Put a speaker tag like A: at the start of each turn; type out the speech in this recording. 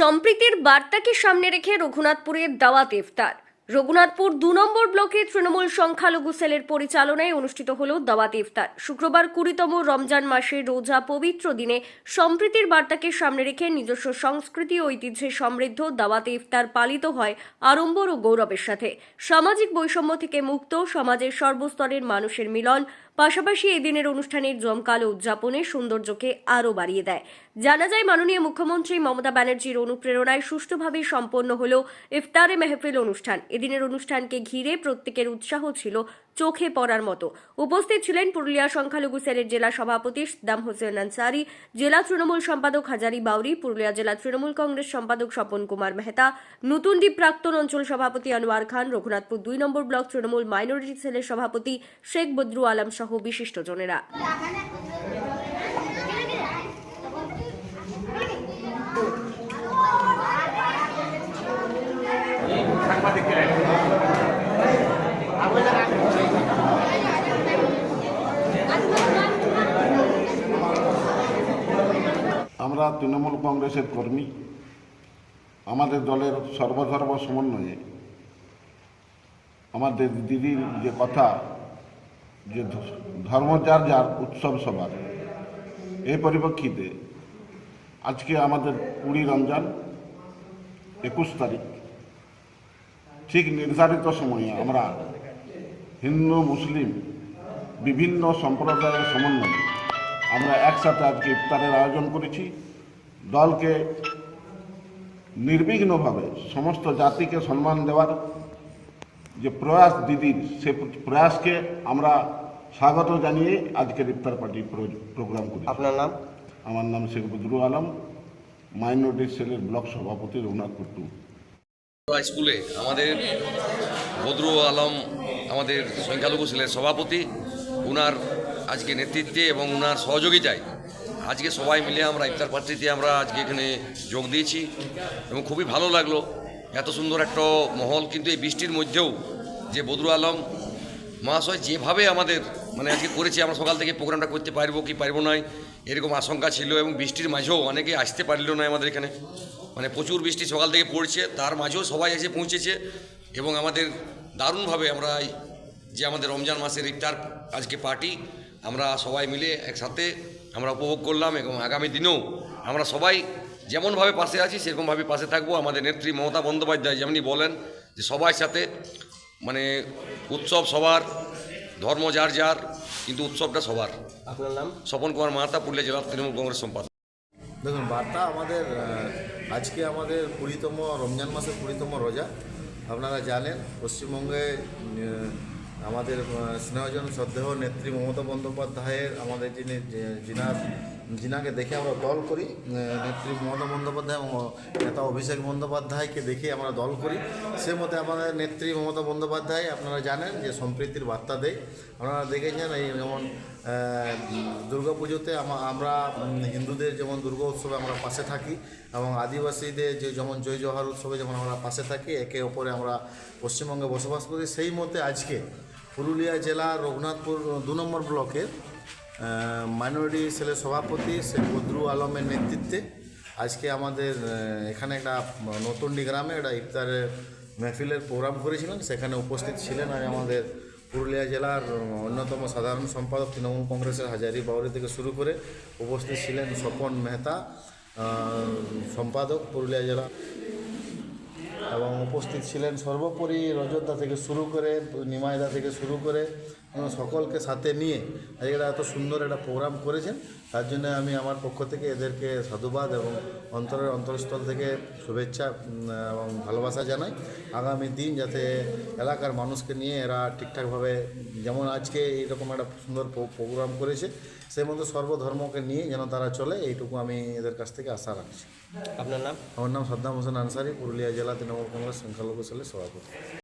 A: সম্প্রীতির বার্তাকে সামনে রেখে রঘুনাথপুরের দাওয়াত ইফতার। রঘুনাথপুর দু নম্বর ব্লকে তৃণমূল সংখ্যালঘু সেলের পরিচালনায় অনুষ্ঠিত হল দাওয়াত ইফতার। শুক্রবার কুড়িতম রমজান মাসের রোজা পবিত্র দিনে সম্প্রীতির বার্তাকে সামনে রেখে নিজস্ব সংস্কৃতি ও ঐতিহ্যে সমৃদ্ধ দাওয়াত ইফতার পালিত হয় আড়ম্বর ও গৌরবের সাথে। সামাজিক বৈষম্য থেকে মুক্ত, সমাজের সর্বস্তরের মানুষের মিলন, পাশাপাশি এই দিনের অনুষ্ঠানের জমকালো উদযাপনে সৌন্দর্যকে আরও বাড়িয়ে দেয়। জানা যায়, মাননীয় মুখ্যমন্ত্রী মমতা ব্যানার্জির অনুপ্রেরণায় সুষ্ঠুভাবে সম্পন্ন হল ইফতারে মেহফিল অনুষ্ঠান। এদিনের অনুষ্ঠানকে ঘিরে প্রত্যেকের উৎসাহ ছিল চোখে পড়ার মতো। উপস্থিত ছিলেন পুরুলিয়া সংখ্যালঘু সেলের জেলা সভাপতি দাম হোসেন আনসারি, জেলা তৃণমূল সম্পাদক হাজারি বাউরি, পুরুলিয়া জেলা তৃণমূল কংগ্রেস সম্পাদক স্বপন কুমার মেহতা, নতুনদ্বীপ প্রাক্তন অঞ্চল সভাপতি আনোয়ার খান, রঘুনাথপুর দুই নম্বর ব্লক তৃণমূল মাইনরিটি সেলের সভাপতি শেখ বদরু আলম সহ বিশিষ্টজনেরা
B: আমরা তৃণমূল কংগ্রেসের কর্মী, আমাদের দলের সর্বধর্ম সমন্বয়ে আমাদের দিদির যে কথা, যে ধর্ম যার যার উৎসব সবার এই পরিপ্রেক্ষিতে আজকে আমাদের কুড়ি রমজান একুশ তারিখ, ঠিক নির্ধারিত সময়ে আমরা হিন্দু, মুসলিম, বিভিন্ন সম্প্রদায়ের সমন্বয়ে আমরা একসাথে আজকে ইফতারের আয়োজন করেছি। দলকে নির্বিঘ্নভাবে সমস্ত জাতিকে সম্মান দেওয়ার যে প্রয়াস দিদির সে প্রয়াসকে আমরা স্বাগত জানিয়ে আজকের ইফতার পার্টি প্রোগ্রাম করি।
C: আপনার নাম?
B: আমার নাম শেখ বদরু আলম মাইনরিটি সেলের ব্লক সভাপতি রঘুনাথপুর টু
D: হাই স্কুলে আমাদের বদরু আলম আমাদের সংখ্যালঘু সেলের সভাপতি উনার আজকে নেতৃত্বে এবং উনার সহযোগিতায় আজকে সবাই মিলে আমরা ইফতার পার্টিতে আমরা আজকে এখানে যোগ দিয়েছি এবং খুবই ভালো লাগল। এত সুন্দর একটা মহল, কিন্তু এই বৃষ্টির মধ্যেও যে বদরু আলম মহাশয় যেভাবে আমাদের মানে আজকে করেছি, আমরা সকাল থেকে প্রোগ্রামটা করতে পারব কি পারব না, এরকম আশঙ্কা ছিল এবং বৃষ্টির মাঝেও অনেকে আসতে পারল না আমাদের এখানে। মানে প্রচুর বৃষ্টি সকাল থেকে পড়ছে, তার মাঝেও সবাই এসে পৌঁছেছে এবং আমাদের দারুণভাবে আমরা যে আমাদের রমজান মাসের ইফতার আজকে পার্টি, আমরা সবাই মিলে একসাথে আমরা উপভোগ করলাম এবং আগামী দিনেও আমরা সবাই যেমনভাবে পাশে আছি সেরকমভাবে পাশে থাকব। আমাদের নেত্রী মমতা বন্দ্যোপাধ্যায় যেমনি বলেন যে সবার সাথে মানে উৎসব সবার ধর্ম যার যার কিন্তু উৎসবটা সবার।
C: আপনার নাম?
D: স্বপন কুমার মাহাতা পুরুলিয়া জেলার তৃণমূল কংগ্রেস সম্পাদক।
E: দেখুন বার্তা আমাদের আজকে আমাদের কুড়িতম রমজান মাসের কুড়িতম রোজা। আপনারা জানেন পশ্চিমবঙ্গে আমাদের স্নেহজন শ্রদ্ধেয় নেত্রী মমতা বন্দ্যোপাধ্যায়ের, আমাদের যিনি যিনার যিনাকে দেখে আমরা দল করি নেত্রী মমতা বন্দ্যোপাধ্যায় এবং নেতা অভিষেক বন্দ্যোপাধ্যায়কে দেখে আমরা দল করি। সে মতে আমাদের নেত্রী মমতা বন্দ্যোপাধ্যায়, আপনারা জানেন যে সম্প্রীতির বার্তা দেয়। আপনারা দেখেছেন এই যেমন দুর্গা পুজোতে আমরা হিন্দুদের যেমন দুর্গা উৎসবে আমরা পাশে থাকি এবং আদিবাসীদের যে, যেমন জয় জওহার উৎসবে যেমন আমরা পাশে থাকি, একে অপরে আমরা পশ্চিমবঙ্গে বসবাস করি। সেই মতে আজকে পুরুলিয়া জেলা রঘুনাথপুর দু নম্বর ব্লকের মাইনরিটি সেলের সভাপতি শেখ বদরু আলমের নেতৃত্বে আজকে আমাদের এখানে একটা নতুনডি গ্রামে একটা ইফতারের মেহফিলের প্রোগ্রাম করেছিলেন। সেখানে উপস্থিত ছিলেন আর আমাদের পুরুলিয়া জেলার অন্যতম সাধারণ সম্পাদক তৃণমূল কংগ্রেসের হাজারি বাউরি থেকে শুরু করে উপস্থিত ছিলেন স্বপন মেহতা সম্পাদক পুরুলিয়া জেলা এবং উপস্থিত ছিলেন সর্বোপরি রজতদা থেকে শুরু করে নিমাইদা থেকে শুরু করে এবং সকলকে সাথে নিয়ে এরা এত সুন্দর একটা প্রোগ্রাম করেছেন তার জন্য আমি আমার পক্ষ থেকে এদেরকে সাধুবাদ এবং অন্তরের অন্তরস্থল থেকে শুভেচ্ছা এবং ভালোবাসা জানাই। আগামী দিন যাতে এলাকার মানুষকে নিয়ে এরা ঠিকঠাকভাবে যেমন আজকে এইরকম একটা সুন্দর প্রো- প্রোগ্রাম করেছে সেই মতো সর্বধর্মকে নিয়ে যেন তারা চলে এইটুকু আমি এদের কাছ থেকে আশা রাখছি।
C: আপনার নাম?
E: আমার নাম সাদ্দাম হোসেন আনসারি পুরুলিয়া জেলা তৃণমূল কংগ্রেস সংখ্যালঘু সেলের সভাপতি।